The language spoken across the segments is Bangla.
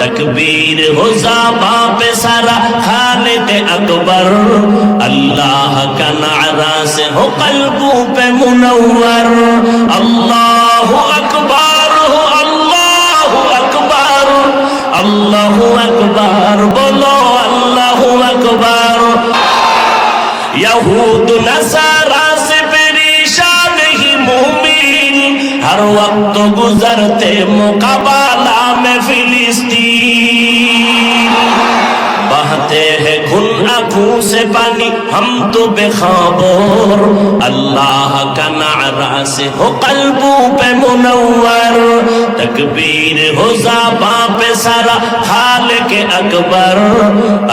তকবীর হোজাবা পে সারা খালিদ আকবর। আল্লাহ কা নারা সে হো কলবু পে মুনওয়ার। আল্লাহু बहते हैं खुन आंखों से पानी हम तो बेखबर अल्लाह का नारा से हो कल्बों पे मुनव्वर तकबीर हो जाबा पे सारा खाल के अकबर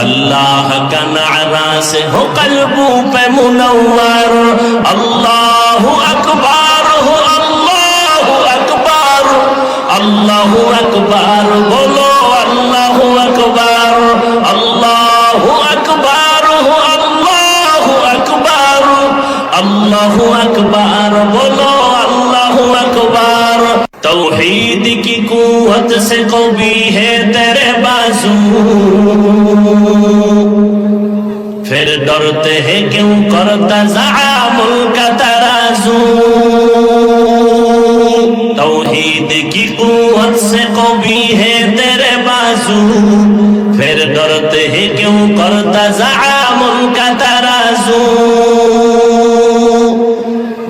अल्लाह का नारा से हो कल्बों पे मुनव्वर अल्लाह अकबर قوت سے قوی ہے تیرے بازو پھر ڈرتے ہیں کیوں کرتا زعامل کا ترازو توحید کی قوت سے قوی ہے تیرے بازو پھر ڈرتے ہیں کیوں کرتا زعامل کا ترازو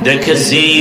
دیکھ سی देख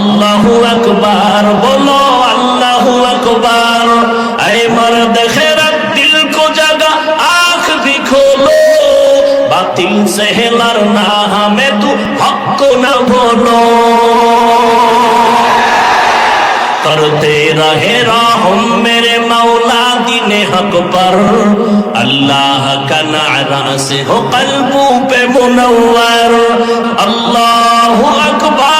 अल्लाह अकबर बोलो अल्लाह अकबर ऐ मर्द खैरत दिल को जगा आंख भी खोलो बातिल से है लड़ना हमें तू हक को न बोलो करते रहे राहुम मेरे मौला दिन हक पर अल्लाह का नारा से हो कल्बों पे मुनव्वर अल्लाह अकबर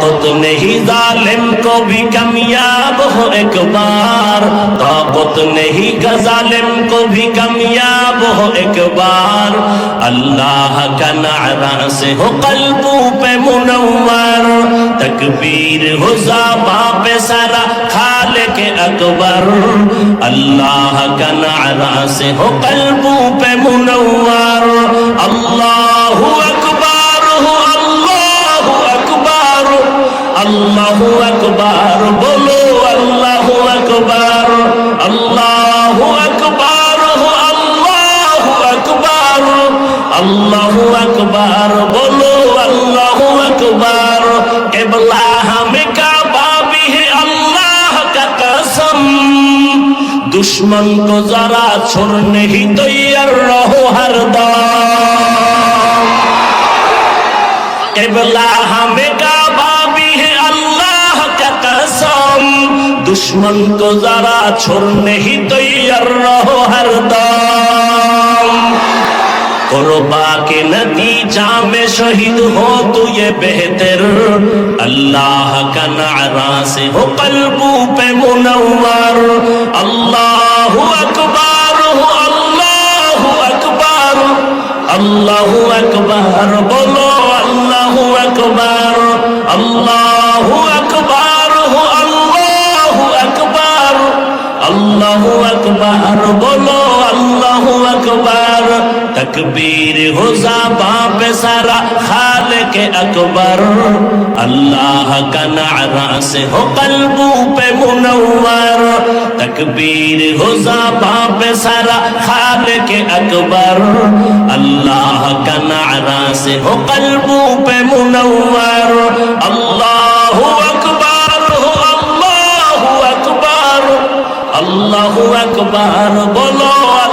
ताकत नहीं जालिम को भी कामयाब हो एक बार ताकत नहीं का जालिम को भी कामयाब हो एक बार अल्लाह का नारा से हो कल्बों पे मुनव्वर तकबीर हो जाबा पे सारा खाल के अकबर अल्लाह का नारा से हो कल्बों पे मुनव्वर अल्लाह আল্লাহ আকবার, বলো আল্লাহ আকবার আল্লাহ আকবার আল্লাহ আকবার আল্লাহ আকবার, বলো আল্লাহ আকবার, কেবলা হামে কাবাবি আল্লাহ কসম, দুশ্মন কো যারা ছোড়নে হি তৈয়ার রহো কেবলা दुश्मन को जरा छोड़ने ही तैयार रहो हरदम कुर्बा के नतीजा में शहीद हो तो ये बेहतर अल्लाह का नारा से हो कल्बू पे मुनव्वर अल्लाह अकबर हो अल्लाह अकबर अल्लाह अकबर बोलो तकबीर हो जाबा पे सारा खाल के अकबर अल्लाह का नारा से हो कल्बू पे मुनव्वर तकबीर हो जाबा पे सारा खाल के अकबर अल्लाह का नारा से हो कल्बू पे मुनव्वर अल्लाह अकबर हो अल्लाह अकबर अल्लाह अकबर बोलो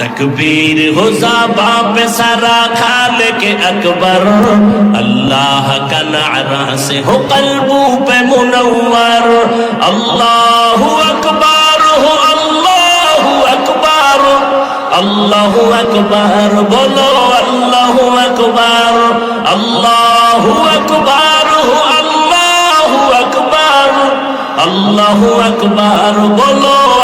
तकबीर तकबीर हो जाबा पे सारा खाल के अकबर अल्लाह का नारा से हो कल्बू पे मुनव्वर अल्लाह अकबर हो अल्लाह अकबर अल्लाह अकबर बोलो अल्लाह अकबर अल्लाह अकबर हो अल्लाह अकबर अल्लाह अकबर बोलो अल्लाह अकबर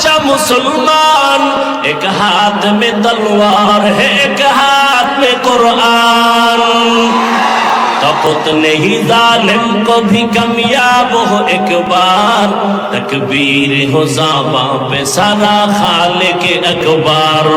सच्चा मुसलमान एक हाथ में तलवार है एक हाथ में कुरान कपुत नहीं जालिम को भी कमियाब हो एक बार तकबीर हो जाबा पे सारा खाले के अखबार